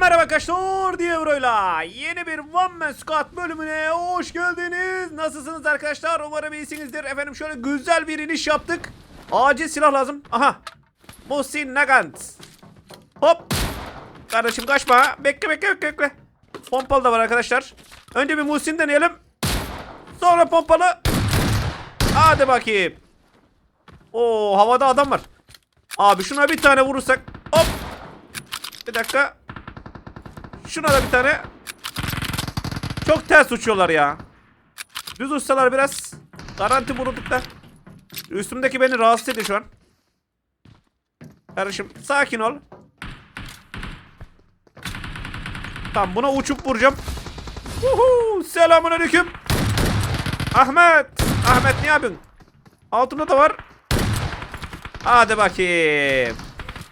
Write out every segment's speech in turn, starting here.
Merhaba arkadaşlar diye Euro'yla yeni bir One Man Squad bölümüne hoş geldiniz. Nasılsınız arkadaşlar? Umarım iyisinizdir. Efendim şöyle güzel bir iniş yaptık. Acil silah lazım. Aha. Muhsin Nagant. Hop. Kardeşim kaçma. Bekle bekle bekle bekle. Pompalı da var arkadaşlar. Önce bir Muhsin deneyelim. Sonra pompalı. Hadi bakayım. Oo havada adam var. Abi şuna bir tane vurursak. Hop. Bir dakika. Şuna da bir tane. Çok ters uçuyorlar ya. Düz uçsalar biraz garanti vurduk da. Üstümdeki beni rahatsız ediyor şu an. Kardeşim sakin ol. Tamam buna uçup vuracağım. Uhu, selamun aleyküm. Ahmet. Ahmet ne yapıyorsun? Altımda da var. Hadi bakayım.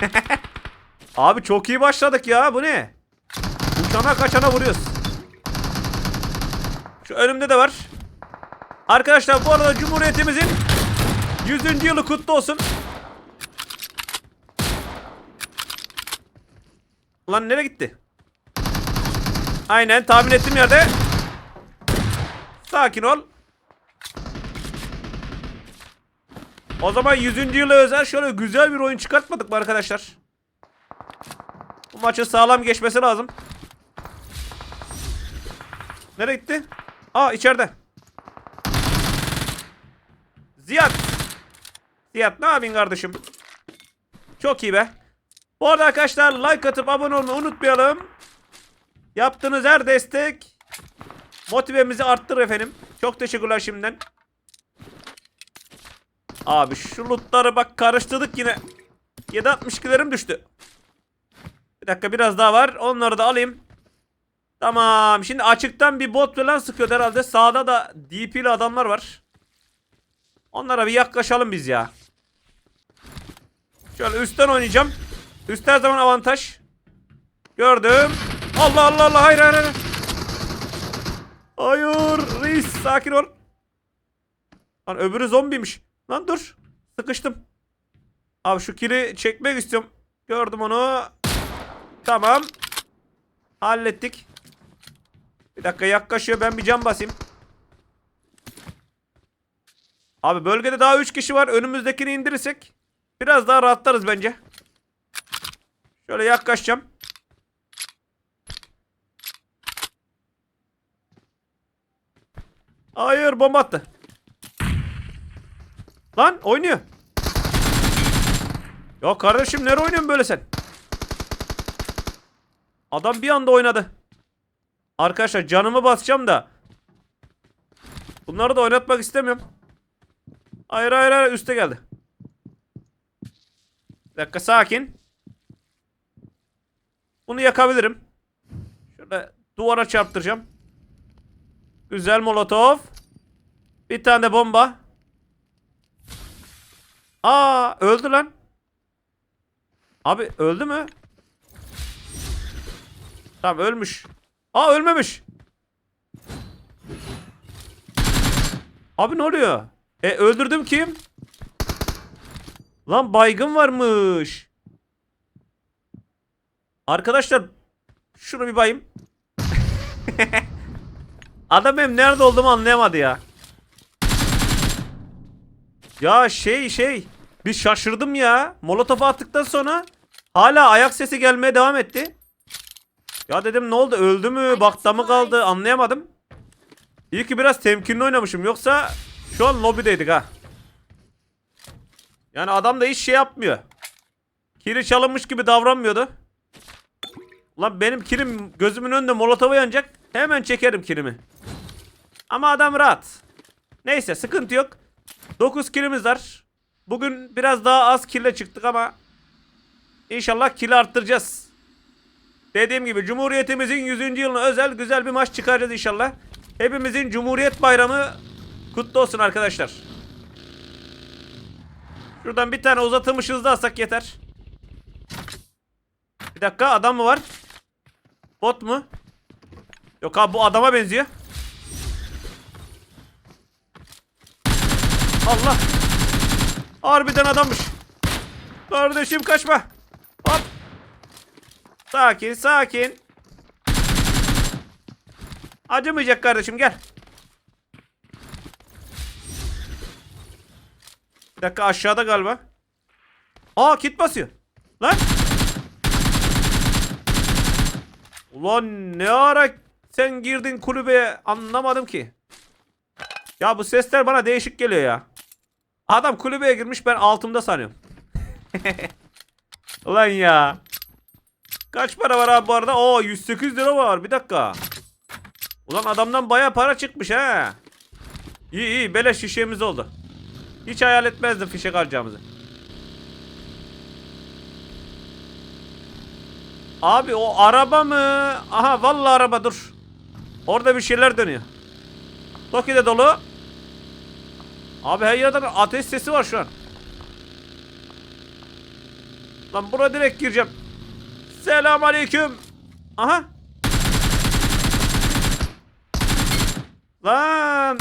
Abi çok iyi başladık ya. Bu ne? Uçana kaçana vuruyoruz. Şu önümde de var. Arkadaşlar bu arada Cumhuriyetimizin 100. yılı kutlu olsun. Lan nereye gitti? Aynen tahmin ettiğim yerde. Sakin ol. O zaman 100. yıla özel şöyle güzel bir oyun çıkartmadık mı arkadaşlar? Bu maçın sağlam geçmesi lazım. Nereye gitti? Aa içeride. Ziyad. Ziyad ne yapayım kardeşim? Çok iyi be. Bu arada arkadaşlar like atıp abone olmayı unutmayalım. Yaptığınız her destek motivemizi arttırır efendim. Çok teşekkürler şimdiden. Abi şu lootları bak karıştırdık yine. 7.62'lerim düştü. Bir dakika biraz daha var. Onları da alayım. Tamam. Şimdi açıktan bir bot falan sıkıyor herhalde. Sağda da DP'li adamlar var. Onlara bir yaklaşalım biz ya. Şöyle üstten oynayacağım. Üst her zaman avantaj. Gördüm. Allah Allah Allah hayır hayır hayır. Hayır reis sakin ol. Lan öbürü zombiymiş. Lan dur. Sıkıştım. Abi şu kili çekmek istiyorum. Gördüm onu. Tamam. Hallettik. Bir dakika yaklaşıyor. Ben bir cam basayım. Abi bölgede daha 3 kişi var. Önümüzdekini indirirsek biraz daha rahatlarız bence. Şöyle yaklaşacağım. Hayır bomba attı. Lan oynuyor. Ya kardeşim nereye oynuyorsun böyle sen? Adam bir anda oynadı. Arkadaşlar canımı basacağım da. Bunları da oynatmak istemiyorum. Hayır hayır hayır üste geldi. Bir dakika sakin. Bunu yakabilirim. Şöyle duvara çarptıracağım. Güzel molotof. Bir tane de bomba. Aa öldü lan. Abi öldü mü? Tamam ölmüş. Aa ölmemiş. Abi ne oluyor? E öldürdüm kim? Lan baygın varmış. Arkadaşlar şunu bir bayım. Adam benim nerede olduğumu anlayamadı ya. Ya şey şey. Bir şaşırdım ya. Molotof attıktan sonra hala ayak sesi gelmeye devam etti. Ya dedim ne oldu öldü mü bakta mı kaldı anlayamadım. İyi ki biraz temkinli oynamışım yoksa şu an lobideydik ha. Yani adam da hiç şey yapmıyor. Kili çalınmış gibi davranmıyordu. Lan benim kilim gözümün önünde molotofa yanacak. Hemen çekerim kilimi. Ama adam rahat. Neyse sıkıntı yok. 9 kilimiz var. Bugün biraz daha az kille çıktık ama inşallah kili arttıracağız. Dediğim gibi Cumhuriyetimizin 100. yılına özel güzel bir maç çıkaracağız inşallah. Hepimizin Cumhuriyet Bayramı kutlu olsun arkadaşlar. Şuradan bir tane uzatılmış hızlı alsak yeter. Bir dakika adam mı var? Bot mu? Yok abi bu adama benziyor. Allah. Harbiden adammış. Kardeşim kaçma. Hop. Sakin sakin. Acımayacak kardeşim gel. Bir dakika aşağıda galiba. Aa kit basıyor. Lan. Ulan ne ara sen girdin kulübeye anlamadım ki. Ya bu sesler bana değişik geliyor ya. Adam kulübeye girmiş ben altımda sanıyorum. Ulan ya. Kaç para var abi bu arada? Oo 108 lira var. Bir dakika. Ulan adamdan baya para çıkmış ha. İyi iyi beleş şişemiz oldu. Hiç hayal etmezdim fişek alacağımızı. Abi o araba mı? Aha vallahi araba dur. Orada bir şeyler dönüyor. Toki de dolu. Abi her yerden ateş sesi var şu an. Lan buraya direkt gireceğim. Selam aleyküm. Aha. Lan.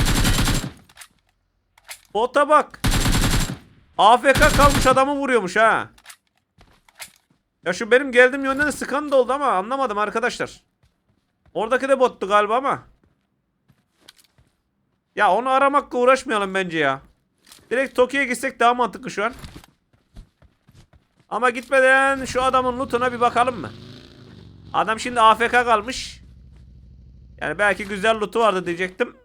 Bota bak. AFK kalmış adamı vuruyormuş ha. Ya şu benim geldiğim yönden sıkan da oldu ama anlamadım arkadaşlar. Oradaki de bottu galiba ama. Ya onu aramakla uğraşmayalım bence ya. Direkt Tokyo'ya gitsek daha mantıklı şu an. Ama gitmeden şu adamın lootuna bir bakalım mı? Adam şimdi AFK kalmış. Yani belki güzel lootu vardı diyecektim.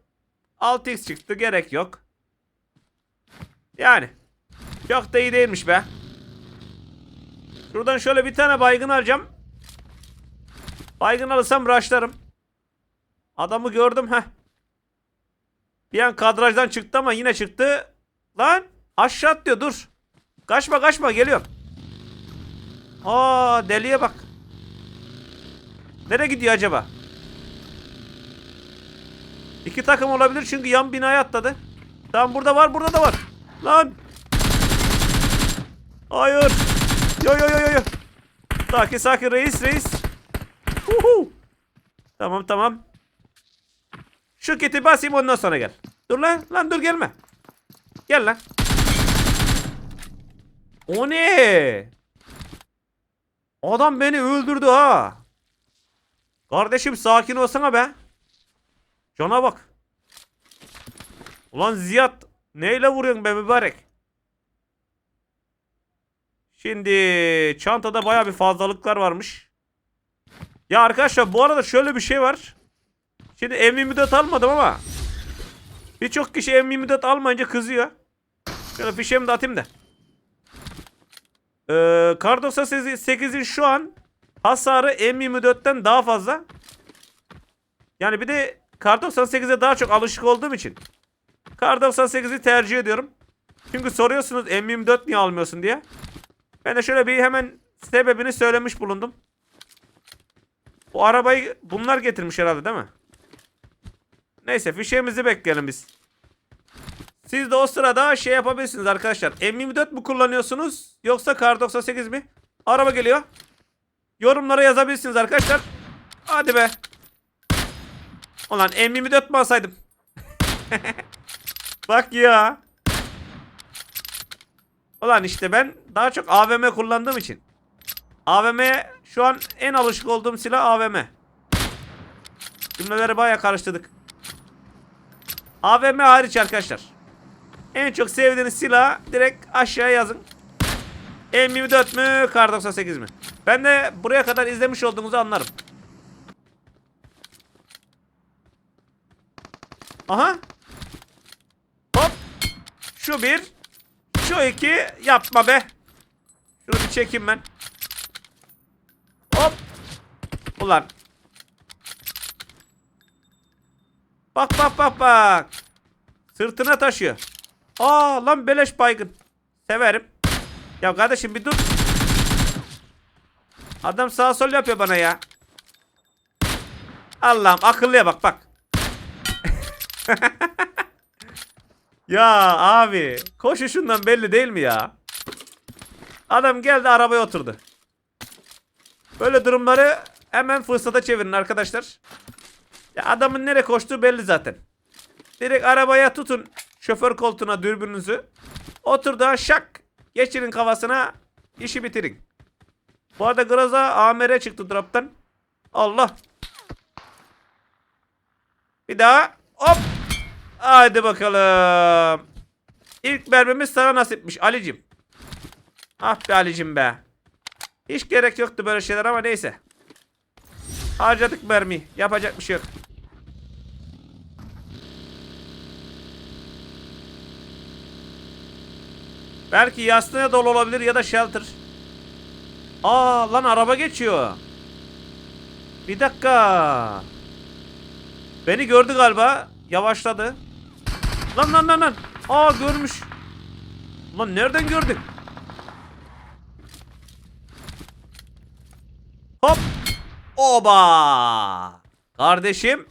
6x çıktı gerek yok. Yani. Çok da iyi değilmiş be. Şuradan şöyle bir tane baygın alacağım. Baygın alırsam rushlarım. Adamı gördüm heh. Bir an kadrajdan çıktı ama yine çıktı. Lan aşağı atlıyor dur. Kaçma kaçma geliyorum. Aa deliye bak. Nereye gidiyor acaba? İki takım olabilir çünkü yan binaya atladı. Tamam burada var burada da var. Lan. Hayır. Yo yo yo yo. Sakin sakin reis reis. Uhu. Tamam tamam. Şu kiti basayım ondan sonra gel. Dur lan lan dur gelme. Gel lan. O ne? Adam beni öldürdü ha. Kardeşim sakin olsana be. Cana bak. Ulan Ziyad neyle vuruyorsun be mübarek? Şimdi çantada baya bir fazlalıklar varmış. Ya arkadaşlar bu arada şöyle bir şey var. Şimdi M24 almadım ama birçok kişi M24 almayınca kızıyor. Şöyle fişemi de atayım da. Ee, Kar 98'in şu an hasarı M24'ten daha fazla. Yani bir de Kar 98'e daha çok alışık olduğum için Kar 98'i tercih ediyorum. Çünkü soruyorsunuz M24 niye almıyorsun diye. Ben de şöyle bir hemen sebebini söylemiş bulundum. Bu arabayı bunlar getirmiş herhalde değil mi? Neyse fişeğimizi bekleyelim biz. Siz de o sırada şey yapabilirsiniz arkadaşlar. M24 mu kullanıyorsunuz yoksa Kar 98 mi? Araba geliyor. Yorumlara yazabilirsiniz arkadaşlar. Hadi be. Ulan M24 mi alsaydım? Bak ya. Ulan işte ben daha çok AVM kullandığım için. AVM'ye şu an en alışık olduğum silah AVM. Cümleleri baya karıştırdık. AVM hariç arkadaşlar. En çok sevdiğiniz silah direkt aşağıya yazın. M24 mü? Kar 98 mi? Ben de buraya kadar izlemiş olduğunuzu anlarım. Aha. Hop. Şu bir. Şu iki. Yapma be. Şunu bir çekeyim ben. Hop. Ulan. Bak bak bak bak. Sırtına taşıyor. Aa lan beleş baygın. Severim. Ya kardeşim bir dur. Adam sağ sol yapıyor bana ya. Allah'ım akıllıya bak bak. ya abi koşuşundan belli değil mi ya? Adam geldi arabaya oturdu. Böyle durumları hemen fırsata çevirin arkadaşlar. Ya adamın nereye koştuğu belli zaten. Direkt arabaya tutun şoför koltuğuna dürbününüzü. Oturduğu an şak geçirin kafasına işi bitirin. Bu arada Graza AMR çıktı drop'tan. Allah. Bir daha. Hop. Hadi bakalım. İlk mermimiz sana nasipmiş Alicim. Ah be Alicim be. Hiç gerek yoktu böyle şeyler ama neyse. Harcadık mermi. Yapacak bir şey yok. Belki yastığa dolu olabilir ya da shelter. Aa lan araba geçiyor. Bir dakika. Beni gördü galiba. Yavaşladı. Lan lan lan lan. Aa görmüş. Lan nereden gördün? Hop. Oba. Kardeşim.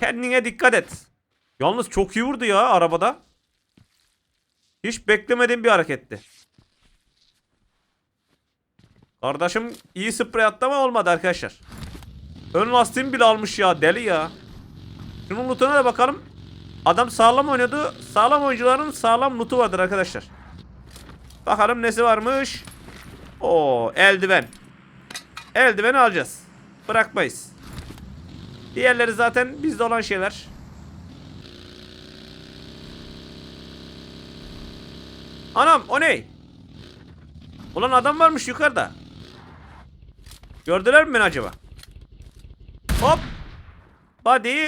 Kendine dikkat et. Yalnız çok iyi vurdu ya arabada. Hiç beklemediğim bir hareketti. Kardeşim iyi sprey attı ama olmadı arkadaşlar. Ön lastiğimi bile almış ya deli ya. Şunun lootuna da bakalım. Adam sağlam oynadı. Sağlam oyuncuların sağlam lootu vardır arkadaşlar. Bakalım nesi varmış. Oo eldiven. Eldiveni alacağız. Bırakmayız. Diğerleri zaten bizde olan şeyler. Anam o ne? Ulan adam varmış yukarıda. Gördüler mi beni acaba? Hop. Body.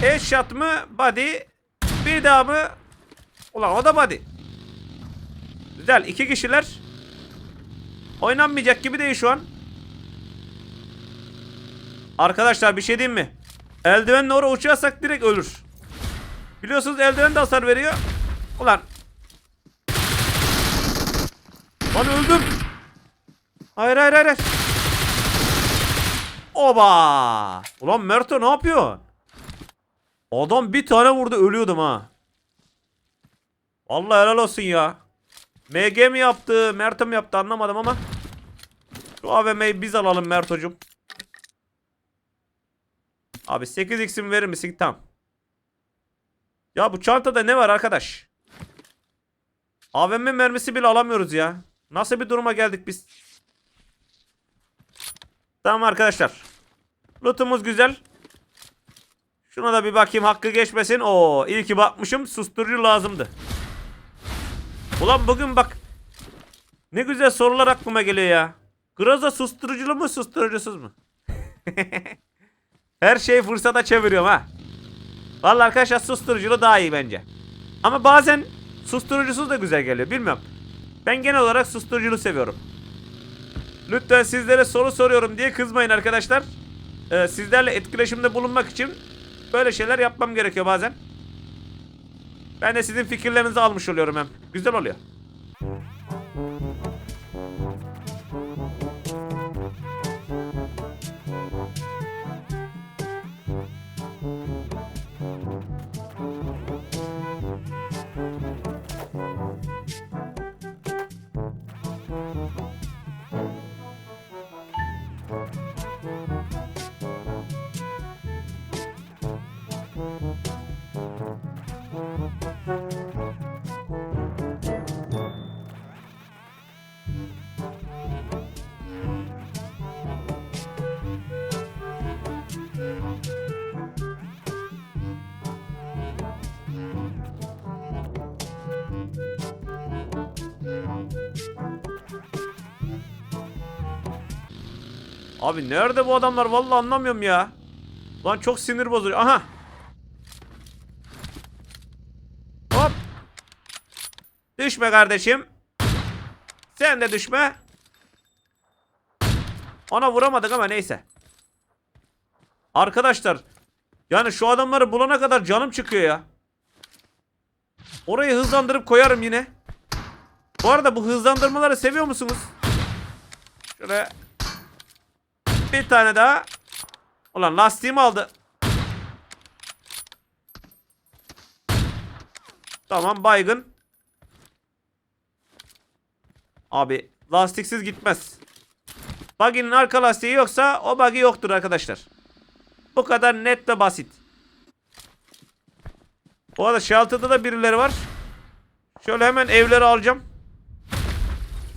Headshot mı? Body. Bir daha mı? Ulan o da body. Güzel. iki kişiler. Oynanmayacak gibi değil şu an. Arkadaşlar bir şey diyeyim mi? Eldivenle oraya uçarsak direkt ölür. Biliyorsunuz eldiven de hasar veriyor. Ulan. Lan öldüm. Hayır hayır hayır. Oba! Ulan Merto ne yapıyor? Adam bir tane vurdu ölüyordum ha. Vallahi helal olsun ya. MG mi yaptı, Merto mi yaptı anlamadım ama. Şu AVM'yi biz alalım Merto'cum. Abi 8x'imi verir misin? Tamam. Ya bu çantada ne var arkadaş? AVM mermisi bile alamıyoruz ya. Nasıl bir duruma geldik biz? Tamam arkadaşlar. Lootumuz güzel. Şuna da bir bakayım hakkı geçmesin. Oo iyi ki bakmışım. Susturucu lazımdı. Ulan bugün bak. Ne güzel sorular aklıma geliyor ya. Groza susturuculu mu susturucusuz mu? Her şeyi fırsata çeviriyorum ha. Vallahi arkadaşlar susturuculu daha iyi bence. Ama bazen susturucusuz da güzel geliyor. Bilmiyorum. Ben genel olarak susturuculu seviyorum. Lütfen sizlere soru soruyorum diye kızmayın arkadaşlar. Ee, sizlerle etkileşimde bulunmak için böyle şeyler yapmam gerekiyor bazen. Ben de sizin fikirlerinizi almış oluyorum hem. Güzel oluyor. Abi nerede bu adamlar? Vallahi anlamıyorum ya. Lan çok sinir bozucu. Aha. Hop. Düşme kardeşim. Sen de düşme. Ona vuramadık ama neyse. Arkadaşlar. Yani şu adamları bulana kadar canım çıkıyor ya. Orayı hızlandırıp koyarım yine. Bu arada bu hızlandırmaları seviyor musunuz? Şöyle bir tane daha. Ulan lastiğimi aldı. Tamam baygın. Abi lastiksiz gitmez. Buggy'nin arka lastiği yoksa o buggy yoktur arkadaşlar. Bu kadar net ve basit. Bu arada shelter'da da birileri var. Şöyle hemen evleri alacağım.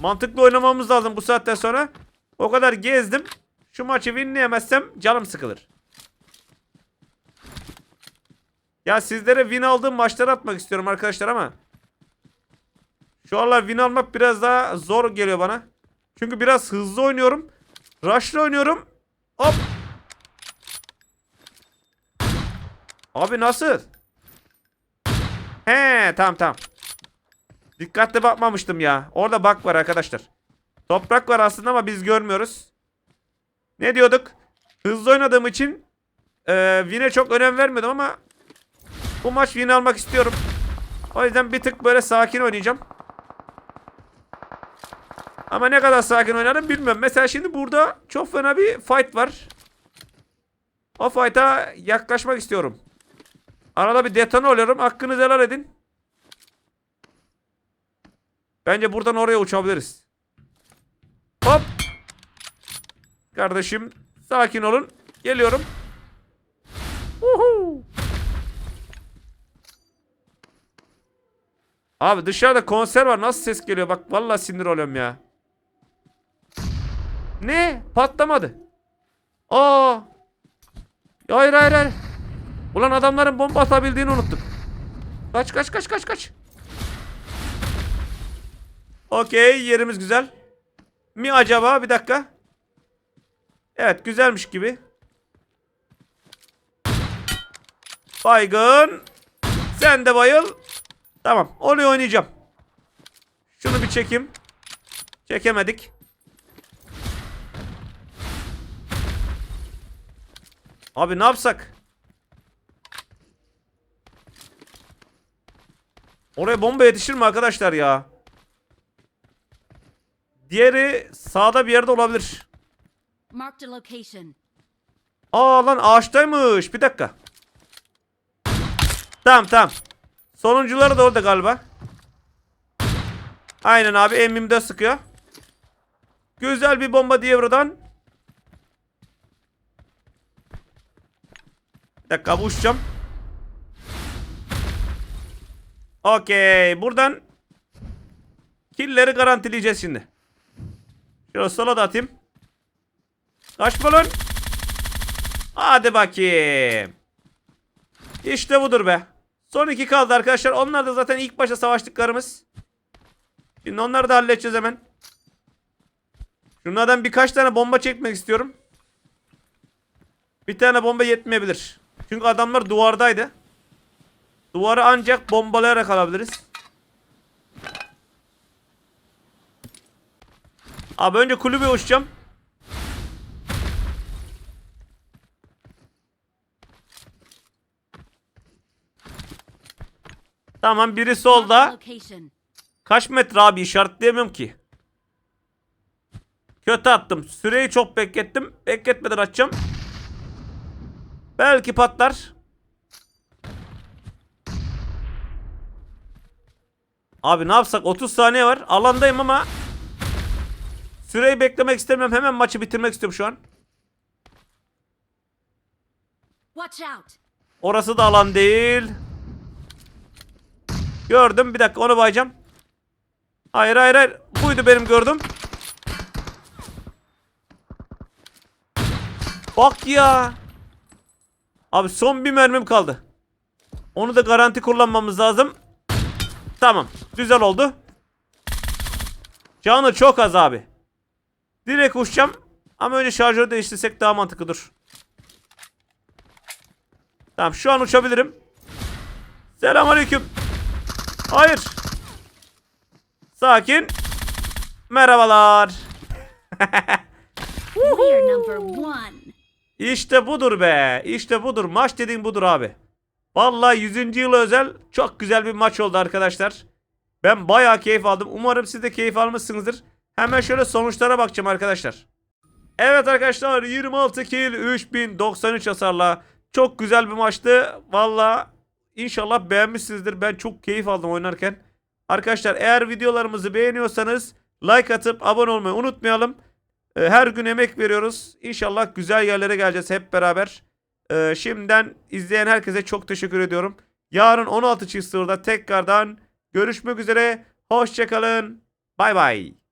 Mantıklı oynamamız lazım bu saatten sonra. O kadar gezdim. Şu maçı winleyemezsem canım sıkılır. Ya sizlere win aldığım maçları atmak istiyorum arkadaşlar ama. Şu aralar win almak biraz daha zor geliyor bana. Çünkü biraz hızlı oynuyorum. Rush'la oynuyorum. Hop. Abi nasıl? He tamam tamam. Dikkatli bakmamıştım ya. Orada bak var arkadaşlar. Toprak var aslında ama biz görmüyoruz. Ne diyorduk? Hızlı oynadığım için e, win'e çok önem vermedim ama bu maç win almak istiyorum. O yüzden bir tık böyle sakin oynayacağım. Ama ne kadar sakin oynarım bilmiyorum. Mesela şimdi burada çok fena bir fight var. O fight'a yaklaşmak istiyorum. Arada bir detone oluyorum. Hakkınızı helal edin. Bence buradan oraya uçabiliriz. Hop. Kardeşim sakin olun. Geliyorum. Uhu. Abi dışarıda konser var. Nasıl ses geliyor? Bak vallahi sinir oluyorum ya. Ne? Patlamadı. Aa. Hayır hayır hayır. Ulan adamların bomba atabildiğini unuttuk. Kaç kaç kaç kaç kaç. Okey yerimiz güzel. Mi acaba? Bir dakika. Evet güzelmiş gibi. Baygın. Sen de bayıl. Tamam. Onu oynayacağım. Şunu bir çekeyim. Çekemedik. Abi ne yapsak? Oraya bomba yetişir mi arkadaşlar ya? Diğeri sağda bir yerde olabilir. Marked a. Aa lan ağaçtaymış. Bir dakika. Tamam tamam. Sonuncuları da orada galiba. Aynen abi emmimde sıkıyor. Güzel bir bomba Dievro'dan. Bir dakika bu uçacağım. Okey. Buradan killleri garantileyeceğiz şimdi. Şöyle sola da atayım. Kaç balon? Hadi bakayım. İşte budur be. Son iki kaldı arkadaşlar. Onlar da zaten ilk başta savaştıklarımız. Şimdi onları da halledeceğiz hemen. Şunlardan birkaç tane bomba çekmek istiyorum. Bir tane bomba yetmeyebilir. Çünkü adamlar duvardaydı. Duvarı ancak bombalayarak alabiliriz. Abi önce kulübe uçacağım. Tamam biri solda. Kaç metre abi işaretleyemiyorum ki. Kötü attım. Süreyi çok beklettim. Bekletmeden atacağım. Belki patlar. Abi ne yapsak 30 saniye var. Alandayım ama süreyi beklemek istemiyorum. Hemen maçı bitirmek istiyorum şu an. Orası da alan değil. Gördüm. Bir dakika onu bayacağım. Hayır hayır hayır. Buydu benim gördüm. Bak ya. Abi son bir mermim kaldı. Onu da garanti kullanmamız lazım. Tamam. Güzel oldu. Canı çok az abi. Direkt uçacağım. Ama önce şarjörü değiştirsek daha mantıklı dur. Tamam şu an uçabilirim. Selamünaleyküm. Hayır. Sakin. Merhabalar. İşte budur be. İşte budur. Maç dediğin budur abi. Vallahi 100. yıla özel çok güzel bir maç oldu arkadaşlar. Ben bayağı keyif aldım. Umarım siz de keyif almışsınızdır. Hemen şöyle sonuçlara bakacağım arkadaşlar. Evet arkadaşlar 26 kill 3093 hasarla. Çok güzel bir maçtı. Valla inşallah beğenmişsinizdir. Ben çok keyif aldım oynarken. Arkadaşlar eğer videolarımızı beğeniyorsanız like atıp abone olmayı unutmayalım. Ee, Her gün emek veriyoruz. İnşallah güzel yerlere geleceğiz hep beraber. Ee, şimdiden izleyen herkese çok teşekkür ediyorum. Yarın 16 çift tekrardan görüşmek üzere. Hoşçakalın. Bay bay.